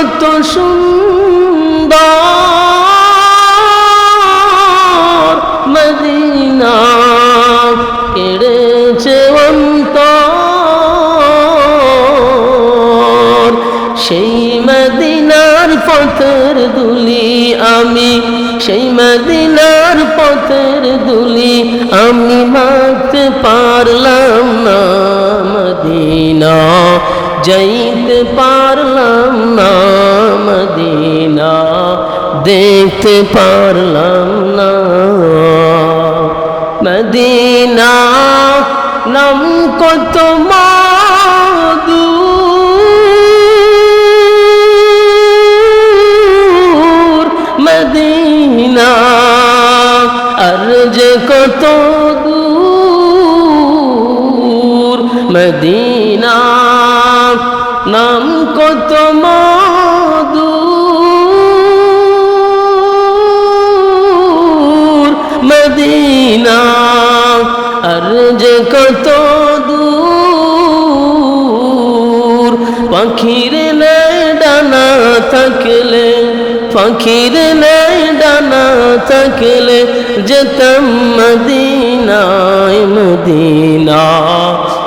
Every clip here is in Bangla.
কত সুন্দর মদিনা কেড়েছে অন্তর। সেই মদিনার পথের দুলি আমি, সেই মদিনার পথের দুলি আমি মারতে পারলাম না মদিনা। যাইতে পারলাম না মদিনা দেখতে পারলাম না মদিনা। নাম কত মাদুর নাম কত মাদুর মদিনা, আর যে কত দূর? পাখির ডানা থাকলে, পাখির ডানা থাকলে যেতাম মদিনায়, মদিনা।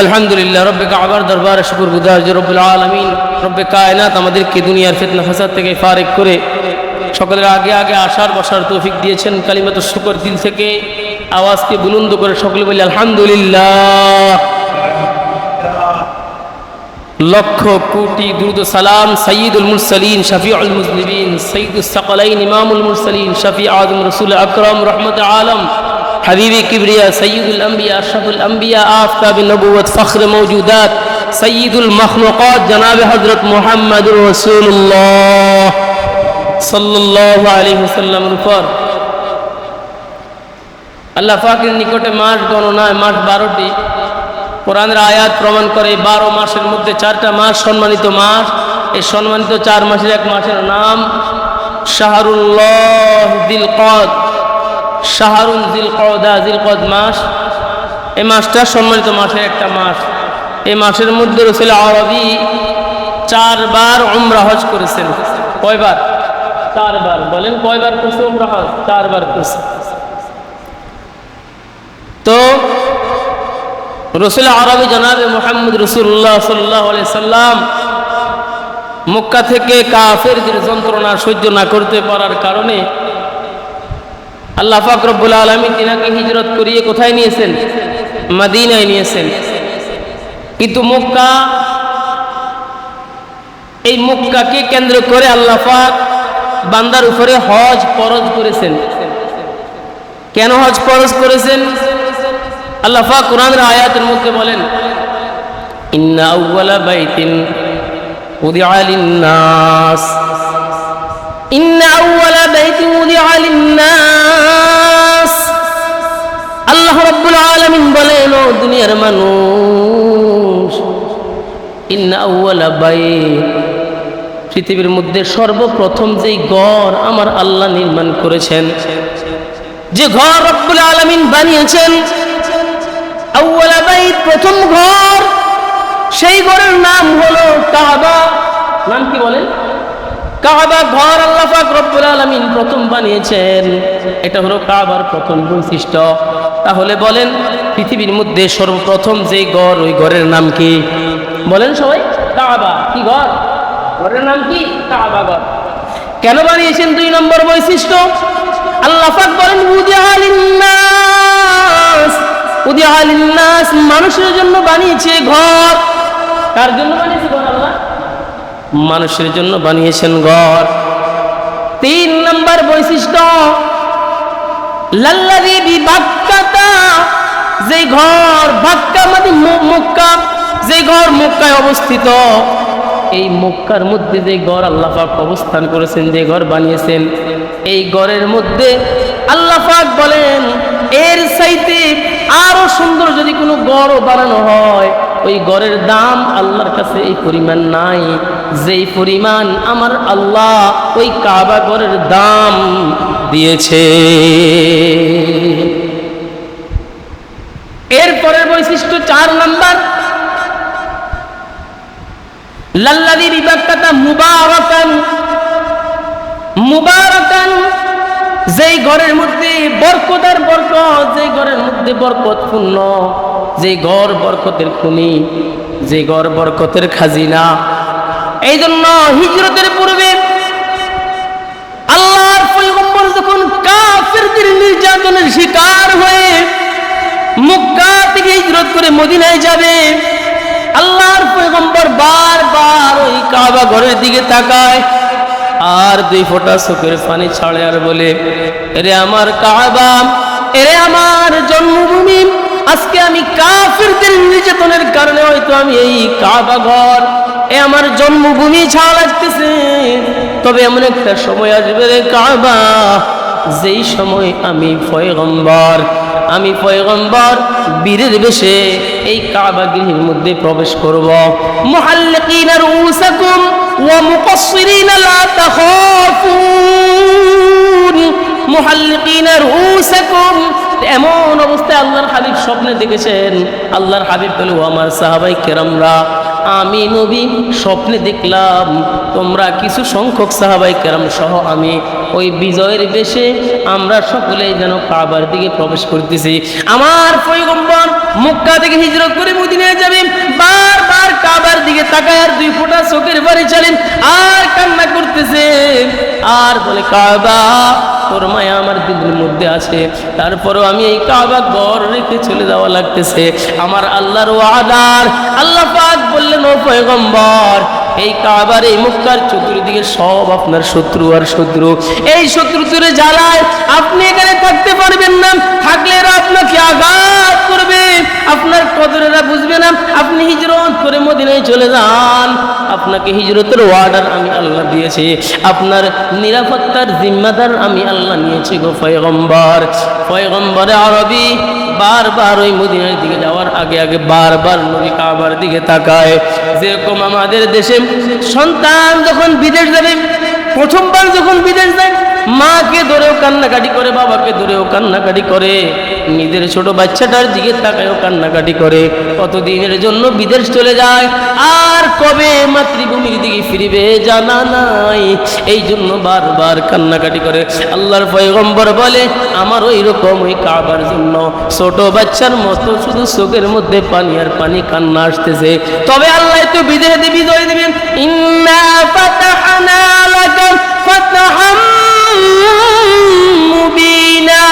আলহামদুলিল্লাহ রব্বে কাবার দরবারে শুকুর গুজার যে রব্বুল আলমিন। রব্বে কায়নাত আমাদেরকে দুনিয়ার ফিতনা ফাসাদ থেকে ফারেক করে সকলের আগে আগে আসার বসার তৌফিক দিয়েছেন। কালিমাত শুকর দিল থেকে আওয়াজকে বুলন্দ করে সকলে বলি, আলহামদুলিল্লাহ। লক্ষ কোটি দুরুদ সালাম সঈদুল মুরসালিন, শফিউল মুজনিবিন সঈদুল সকলাইন, ইমামুল মুরসালিন শফি আজম, রসুল আকরম রহমত আলম। حبيبي كبرياء سيد الأنبياء أشرف الأنبياء آفتاب النبوة فخر موجودات سيد المخلوقات جناب حضرت محمد رسول الله صلى الله عليه وسلم উপর আল্লাহ পাকের নিকটে মাস গণনায় মাস বারোটি কোরআনের আয়াত প্রমাণ করে এই বারো মাসের মধ্যে চারটা মাস সম্মানিত মাস এই সম্মানিত চার মাসের এক মাসের নাম শাহরুল্লাহ দিল কদ শাহরুল জিল কদা জিল কদ মাস। এই মাসটা সম্মানিত মাসের একটা মাস। এই মাসের মধ্যে রসুল আরবি চারবার উমরা হজ করেছেন। কয়বার? চারবার। বলেন কয়বার করছে উমরা হজ? চারবার করছে। তো রসুল আরবি জানাবে মোহাম্মদ রসুল্লাহ সাল্লাহ সাল্লাম মক্কা থেকে কাফেরদের যন্ত্রণা সহ্য না করতে পারার কারণে আল্লাহ ফাকরবুল আলমী তিনাকে হিজরত করিয়ে কোথায় নিয়েছেন? মাদিনায় নিয়েছেন। কিন্তু মক্কা, এই মক্কাকে কেন্দ্র করে আল্লাহ পাক বান্দার উপরে হজ ফরজ করেছেন। কেন হজ ফরজ করেছেন? আল্লাহ পাক কোরআনের আয়াতের মধ্যে বলেন, ইন্না আউওয়ালা বাইতিন উদিআ লিন-নাস। ইন্না আউওয়ালা বাইতিন উদিআ লিন-নাস। আল্লাহ রাব্বুল আলামিন বলেন, ও দুনিয়ার মানুষ, ইন্না আউয়ালা বাইত পৃথিবীর মধ্যে সর্বপ্রথম যেই গড় আমার আল্লাহ নির্মাণ করেছেন, যে ঘর রব্বুল আলামিন বানিয়েছেন আউয়ালা বাইত প্রথম ঘর, সেই ঘরের নাম হলো কাবা। কাবা ঘর আল্লাহ পাক রব্বুল আলামিন প্রথম বানিয়েছেন। এটা হলো কাবার প্রথম বৈশিষ্ট্য। তাহলে বলেন, পৃথিবীর মধ্যে সর্বপ্রথম যে ঘর, ওই ঘরের নাম কি? বলেন সবাই, কাবা। কি ঘর? ঘরের নাম কি? কাবা ঘর। কেন বানিয়েছেন দুই নম্বর বৈশিষ্ট্য? আল্লাহ পাক বলেন, উদিয়া লিন্নাস উদিয়া লিন্নাস মানুষের জন্য বানিয়েছে ঘর। কার জন্য বানিয়েছে ঘর? মানুষের জন্য বানিয়েছেন ঘর। তিন নম্বর বৈশিষ্ট্য যে ঘর বাক্কা মানে মক্কা, যে ঘর মক্কায় অবস্থিত। এই মক্কার মধ্যে যে ঘর আল্লাহ পাক অবস্থান করেছেন, যে ঘর বানিয়েছেন, এই ঘরের মধ্যে আল্লাহ পাক বলেন, এর সাইতে আরও সুন্দর যদি কোনো গড়ও বানানো হয় ওই গড়ের দাম আল্লাহর কাছে এই পরিমাণ নাই। যেই পরিমাণ আমার আল্লাহ ওই কাবা গড়ের দাম দিয়েছে। এরপরের বৈশিষ্ট্য চার নাম্বার। লাল্লাদি বিবাক্কাতা মুবারাকান। মুবারাকান, যেই ঘরের মধ্যে বরকত আর বরকত, যেই ঘরের মধ্যে বরকতপূর্ণ। যে ঘর বরকতের খুনি, যে ঘর বরকতের খাজিনা। এই জন্য হিজরতের পূর্বে আল্লাহর পয়গম্বর যখন কাফেরদের নির্যাতনের শিকার হয়ে মক্কা থেকে হিজরত করে মদিনায় যাবে, আল্লাহর পয়গম্বর বারবার ওই কাবা ঘরের দিকে তাকায় আর দুই ফোঁটা চোখের পানি ছাড়ে আর বলে, এরে আমার কাবা, এরে আমার জন্মভূমি আজকে আমি কাফিরদের নির্যাতনের কারণে হয়তো আমি এই কাবা ঘর, এ আমার জন্মভূমি ছাড় আসতেছে তবে এমন একটা সময় আসবে রে কাবা, যেই সময় আমি পয়গম্বর আমি পয়গম্বর বীরের বেশে এই কাবা গৃহের মধ্যে প্রবেশ করব। মুহাল্লিকিনা রুসাকুম ওয়া মুকাসসিরিনা লা তাখাফুন। মুহাল্লিকিনা রুসাকুম এমন অবস্থায় আল্লাহর হাবিব স্বপ্নে দেখেছেন। আল্লাহর হাবিব বলে ও আমার সাহাবাই কেরামরা, আমি নবী, স্বপ্নে দেখলাম, তোমরা কিছু সংখ্যক সাহাবাই কেরাম সহ আমি ওই বিজয়ের বেশে আমরা সকলেই যেন কাবার দিকে প্রবেশ করতেছি। আমার পয়গম্বর মক্কা থেকে হিজরত করে মদিনায় যাবে। বারবার কাবার দিকে তাকায় আর দুই ফোঁটা চোখের বাড়ি চালেন, আর কান্না করতেছে। আর বলে, কাবা, তোর মায়া আমার দিদির মধ্যে আছে। তারপরও আমি এই কাবা ঘর রেখে চলে যাওয়া লাগতেছে। আমার আল্লাহর ওয়াদার আল্লাহ পাক বললেন, ও পয়গম্বর এই কাবার এই মুক্তার চতুর্দিকে সব আপনার শত্রু আর শত্রু। এই শত্রু তুলে জ্বালায় আপনি এখানে থাকতে পারবেন না থাকলে এরা আপনাকে আঘাত করবে। আপনার কদরেরা বুঝবে না, আপনি হিজরত করে মদিনায় চলে যান। আপনাকে হিজরতের ওয়ার্ডার আমি আল্লাহ দিয়েছি। আপনার নিরাপত্তার জিম্মাদার আমি আল্লাহ নিয়েছি গো পয়গম্বর। পয়গম্বরে আরবি বারবার ওই মদিনার দিকে যাওয়ার আগে আগে বারবার নবী কাবার দিকে তাকায়। যেরকম আমাদের দেশে সন্তান যখন বিদেশ যাবে, প্রথমবার যখন বিদেশ যায়, মাকে ধরেও কান্নাকাটি করে, বাবাকে ধরেও কান্নাকাটি করে, নিজের ছোট বাচ্চাটার দিকে তাকায়ও কান্নাকাটি করে। কতদিনের জন্য বিদেশ চলে যায়, আর মাতৃভূমির দিকে ফিরবে, জানা নাই। এই জন্য বারবার কান্নাকাটি করে। আল্লাহর পয়গম্বর বলে, আমার ওই রকম ওই কাবার জন্য ছোট বাচ্চার মতো শুধু চোখের মধ্যে পানি আর পানি কান্না আসতেছে। তবে আল্লাহ তো বিদেশ দিয়ে বিজয় দেবেন। ইন্না মুবিনা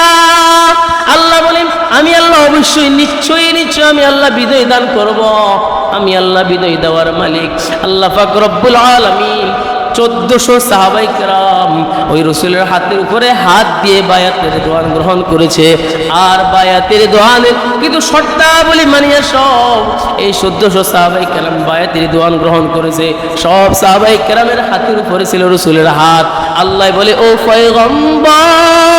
আল্লাহ বলেন আমি আল্লাহ অবশ্যই, নিশ্চয়ই নিশ্চয় আমি আল্লাহ বিজয় দান করব। আমি আল্লাহ বিজয় দেওয়ার মালিক। আল্লাহ পাক রব্বুল চোদ্দশো সাহাবাই কেরাম ওই রসুলের হাতের উপরে হাত দিয়ে বায়াতের দোয়ান গ্রহণ করেছে। আর বায়াতের দোয়ানের কিন্তু শর্তাবলী মানিয়া সব। এই চোদ্দশো সাহাবাই কেরাম বায়াতের দোয়ান গ্রহণ করেছে। সব সাহাবাই কেরামের হাতের উপরে ছিল রসুলের হাত। আল্লাহ বলে, ও পয়গম্বর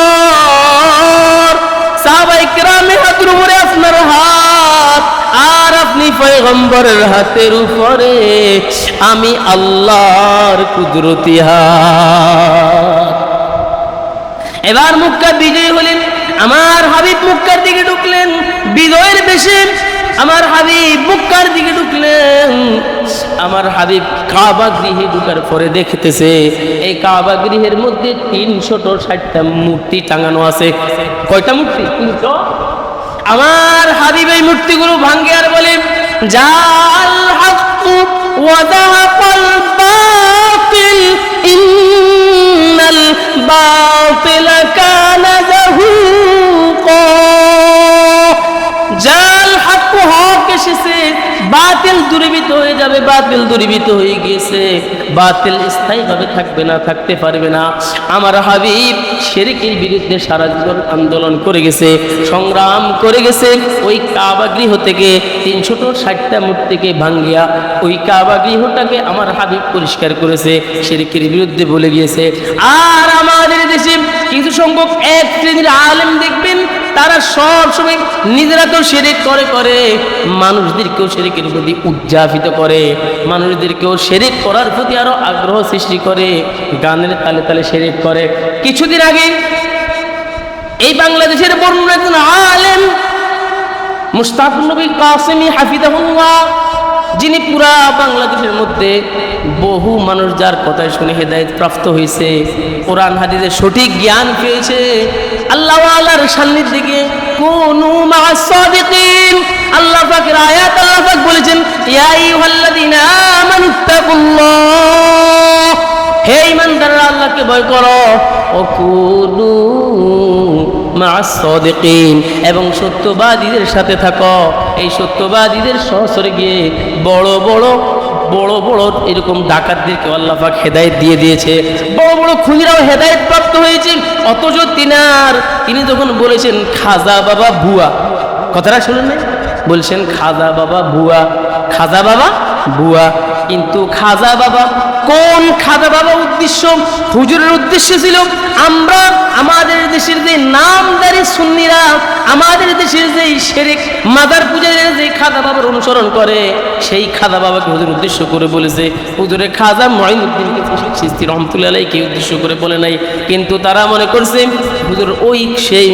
সাহাবাই কেরামের হাতের উপরে আপনার হাত, আর আপনি পয়গম্বরের হাতের উপরে, আমি আল্লাহর কুদরতি এবার মুক্কা বিজয়ী হলেন, আমার হাবিব মুক্কার দিকে ঢুকলেন, বিজয়ের বেশে আমার হাবিব মুক্কার দিকে ঢুকলেন। আমার হাবিব কাবা গৃহে ঢুকার পরে দেখতেছে, এই কাবা গৃহের মধ্যে তিনশত ষাটটা মূর্তি টাঙানো আছে। কয়টা মূর্তি? তিনশো আমার হাবিব এই মূর্তিগুলো ভাঙ্গে আর বলে, জাল হাক্কু জাল হক এসেছে বাতিল দূরীভূত হয়ে যাবে, বাতিল দূরীভূত হয়ে গিয়েছে। বাতিল স্থায়ীভাবে থাকবে না, থাকতে পারবে না। আমার হাবিব শেরিকের বিরুদ্ধে সারা জীবন আন্দোলন করে গেছে, সংগ্রাম করে গেছে। ওই কাবা গৃহ থেকে তিনশোটো ষাটটা মূর্তিকে ভাঙ্গিয়া ওই কাবা গৃহটাকে আমার হাবিব পরিষ্কার করেছে, শেরিকের বিরুদ্ধে বলে গিয়েছে আর আমাদের দেশে কিছু সংখ্যক এক শ্রেণির আলেম দেখবেন, তারা সব সময় নিজেরা তো শেরেক করে করে, মানুষদেরকেও শেরেকের প্রতি উদযাপিত করে, মানুষদেরকেও শেরেক করার প্রতি আরও আগ্রহ সৃষ্টি করে, গানের তালে তালে শেরেক করে। কিছুদিন আগে এই বাংলাদেশের বর্ণনা একজন আলেম মুস্তাক নবী কাসেমি হাফিদাহুল্লাহ যিনি পুরা বাংলাদেশের মধ্যে বহু মানুষ যার কথায় শুনে হেদায়ত প্রাপ্ত হয়েছে, কোরআন হাদিসের সঠিক জ্ঞান পেয়েছে, আল্লাহ আল্লাহর সান্নিধ্যে গিয়ে, কোনু মা'আস সাদিকিন আল্লাহ পাকের আয়াত আল্লাহ পাক বলেছেন, ইয়া আইয়ুহাল্লাযীনা আমানুত্তাকুল্লাহ হে ইমানদাররা আল্লাহকে ভয় করো, ও সাদিকিন। এবং সত্যবাদীদের সাথে থাকো। এই সত্যবাদীদের সহসরে গিয়ে বড় বড় বড় বড় এরকম ডাকাতদেরকে আল্লাহ পাক হেদায়েত দিয়ে দিয়েছে। বড় বড় খুনিরাও হেদায়েত প্রাপ্ত হয়েছে। অথচ তিনার তিনি যখন বলেছেন, খাজা বাবা ভুয়া। কথাটা শুনুন নাই বলছেন, খাজা বাবা ভুয়া। খাজা বাবা বুয়া কিন্তু খাজা বাবা কোন খাজা বাবা উদ্দেশ্য? হুজুরের উদ্দেশ্য ছিল, আমরা আমাদের দেশের যে নামদারি সুন্নিরা, আমাদের দেশের যে শেরেক মাদার পূজার যে খাজা বাবার অনুসরণ করে, সেই খাজা বাবাকে হুজুর উদ্দেশ্য করে বলেছে। হুজুরের খাজা মহিন সিস্তি রহমতুল্লাহ কে উদ্দেশ্য করে বলে নাই। কিন্তু তারা মনে করছে হুজুর ওই সেই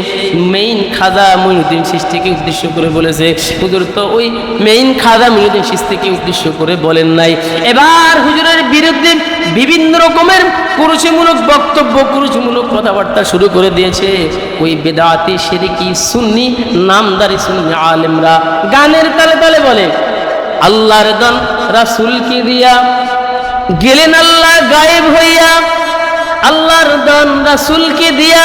মেইন খাজা মঈনুদ্দিন সৃষ্টিকে উদ্দেশ্য করে বলেছে। হুজুর তো ওই মেইন খাজা মঈনুদ্দিন সৃষ্টিকে উদ্দেশ্য করে বলেন নাই। এবার হুজুরের বিরুদ্ধে বিভিন্ন রকমের কুরুচিমূলক বক্তব্য, কুরুচিমূলক কথাবার্তা শুরু করে দিয়েছে। ওই বেদাতি, সেরিকি, সুন্নি, নামদারি সুন্নি আলেমরা গানের তালে তালে বলে, আল্লাহর দন রাসুলকে দিয়া গেলেন আল্লাহ গায়েব হইয়া, আল্লাহর দন রাসুলকে দিয়া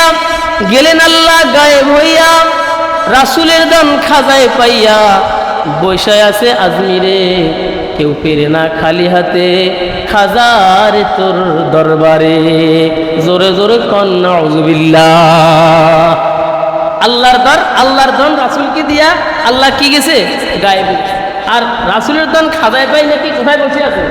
গেলেন আল্লাহ গায়েব হইয়া, রাসুলের দন খাজায় পাইয়া বৈশায় আছে আজমিরে, কেউ পেরে না খালি হাতে, খাজার তোর দরবারে, জোরে জোরে কন্যা আল্লাহর দর আল্লাহর দন রাসুলকে দিয়া, আল্লাহ কি গেছে? গায়েব আর রাসুলের দন খাজায় পাই নাকি কোথায় বসে আছে?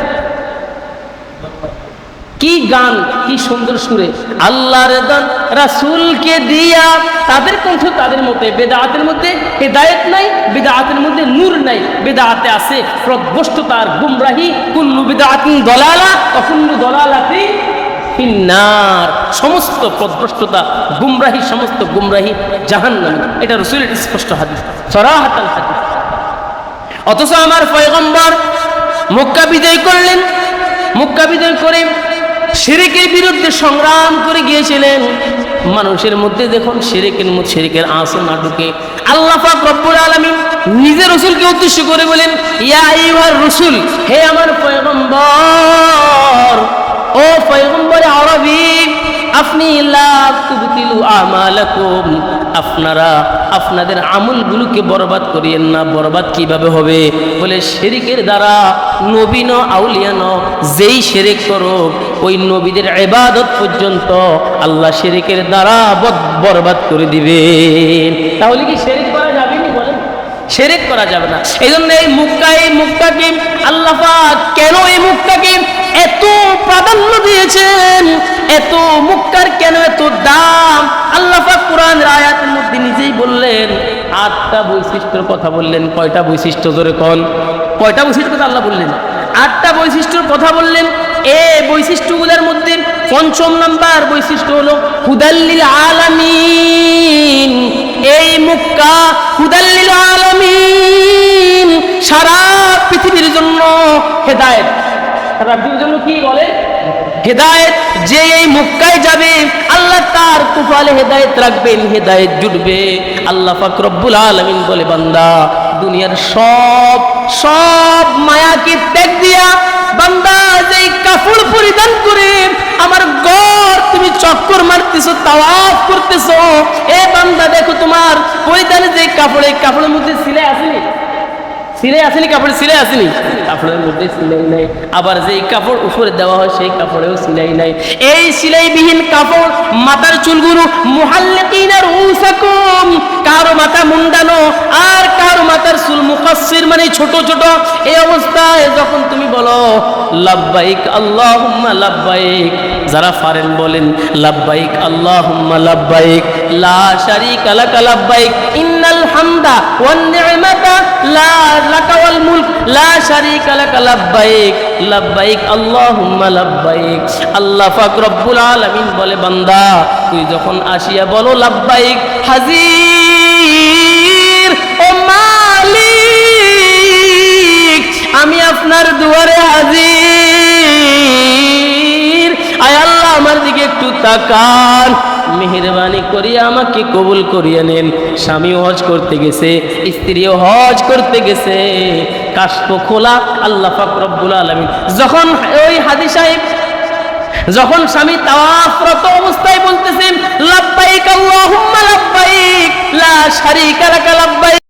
কি গান, কি সুন্দর সুরে। আল্লাহর দান, রাসূলকে দিয়া তাদের কণ্ঠ তাদের মতে, বেদাতের মধ্যে হেদায়েত নাই, বেদাতের মধ্যে নূর নাই, বেদাতে আছে প্রদ্বষ্টতার গুমরাহি, কুল্লু বেদাতিন দলালা অকুল্লু দলালাতি ফিন্নার। সমস্ত প্রদ্রষ্টতা গুমরাহি, সমস্ত গুমরাহি জাহান্নাম। এটা রসুলের স্পষ্ট হাদিস। সরাহাতাল হাদিস। অথচ আমার পয়গম্বর মক্কা বিজয় করলেন। মক্কা বিজয় করে শিরিকের বিরুদ্ধে সংগ্রাম করে গিয়েছিলেন। মানুষের মধ্যে দেখুন শিরিকের শিরিকের আসো না ঢুকে, আল্লাহ পাক রব্বুল আলামিন নিজের রসুলকে উদ্দেশ্য করে বলেন, ইয়া আইয়ুহার রসুল, হে আমার পয়গম্বর, ও পয়গম্বরে আরবি, আপনি লা তুবতিলু আমালাকুম আপনারা আপনাদের আমলগুলোকে বরবাদ করিয়েন না, বরবাদ কীভাবে হবে? বলে শেরিকের দ্বারা নবীন আউলিয়ান যেই শেরেক করো ওই নবীদের এবাদত পর্যন্ত আল্লাহ শেরিকের দ্বারা বদ- বরবাদ করে দিবেন। তাহলে কি শেরিক করা যাবে নি বলেন? শেরেক করা যাবে না। এই জন্য এই মুক্কা এই মুক্কাকে আল্লাহ পাক কেন এই মুক্কাকে এত প্রাধান্য দিয়েছেন? এত মুক্কার কেন এত দাম? আল্লাহ পাক কোরআন নিজেই বললেন, আটটা বৈশিষ্ট্যের কথা বললেন, কয়টা বৈশিষ্ট্য জোরে কন? কয়টা বৈশিষ্ট্য কথা আল্লাহ বললেন? আটটা বৈশিষ্ট্যর কথা বললেন, এ বৈশিষ্ট্যগুলোর মধ্যে পঞ্চম নাম্বার বৈশিষ্ট্য হলো, হুদাল্লিল আলামিন এই মুক্কা হুদাল্লিল আলামিন সারা পৃথিবীর জন্য হেদায়েত। সারা পৃথিবীর জন্য কি বলে? হেদায়েত, যে এই মক্কায় যাবে, আল্লাহ তার কুফালে হেদায়েত রাখবেন, হেদায়েত জুটবে। আল্লাহ পাক রব্বুল আলামিন বলে, বান্দা, দুনিয়ার সব সব মায়াকে ত্যাগ দিয়া, বান্দা, যেই কাপড় পরিধান করে, আমার গড় তুমি চক্কর মারতেছো, তাওয়াফ করতেছো, এ বান্দা, দেখো তোমার পরিধানে যে কাপড় কাপড়ের মধ্যে সিলাই আসেনি সিলাই আসেনি কাপড়ে সিলাই আসেনি। কাপড়ের মধ্যে সিলাই নাই। আবার যেই কাপড় উপরে দেওয়া হয়, সেই কাপড়েও সিলাই নাই। এই সিলাইবিহীন কাপড় মাথার চুলগুলো মুহাল্লিকিনার উসাকুম কারও মাথা মুন্ডানো আর কারও মাথার চুল মুকাসসির মানে ছোট ছোট। এই অবস্থায় যখন তুমি বলো, লাব্বাইক আল্লাহুম্মা লাব্বাইক। যারা পারেন বলেন, লাব্বাইক আল্লাহুম্মা লা ইন্নাল হামদা ওয়ান নি'মাতা লা লাকা ওয়াল মুলক। লা আল্লাহুম্মা আল্লাহ পাক রব্বুল আলামিন বলে, বান্দা, তুই যখন আসিয়া বলো, লাব্বাইক হাজির আপনার দুয়ারে হাজির। আয় আল্লাহ, আমার দিকে একটু তাকান। মেহরবানি করিয়া আমাকে কবুল করিয়া নেন। স্বামীও হজ করতে গেছে, স্ত্রীও হজ করতে গেছে। কাশ্প খোলা, আল্লাহ ফাকরবুল আলমিন। যখন ওই হাদি সাহেব, যখন স্বামী তাওয়াফরত অবস্থায় বলতেছেন, লাব্বাইক আল্লাহুম্মা, লাব্বাইক, লা শারীকা লাকা, লাব্বাইক।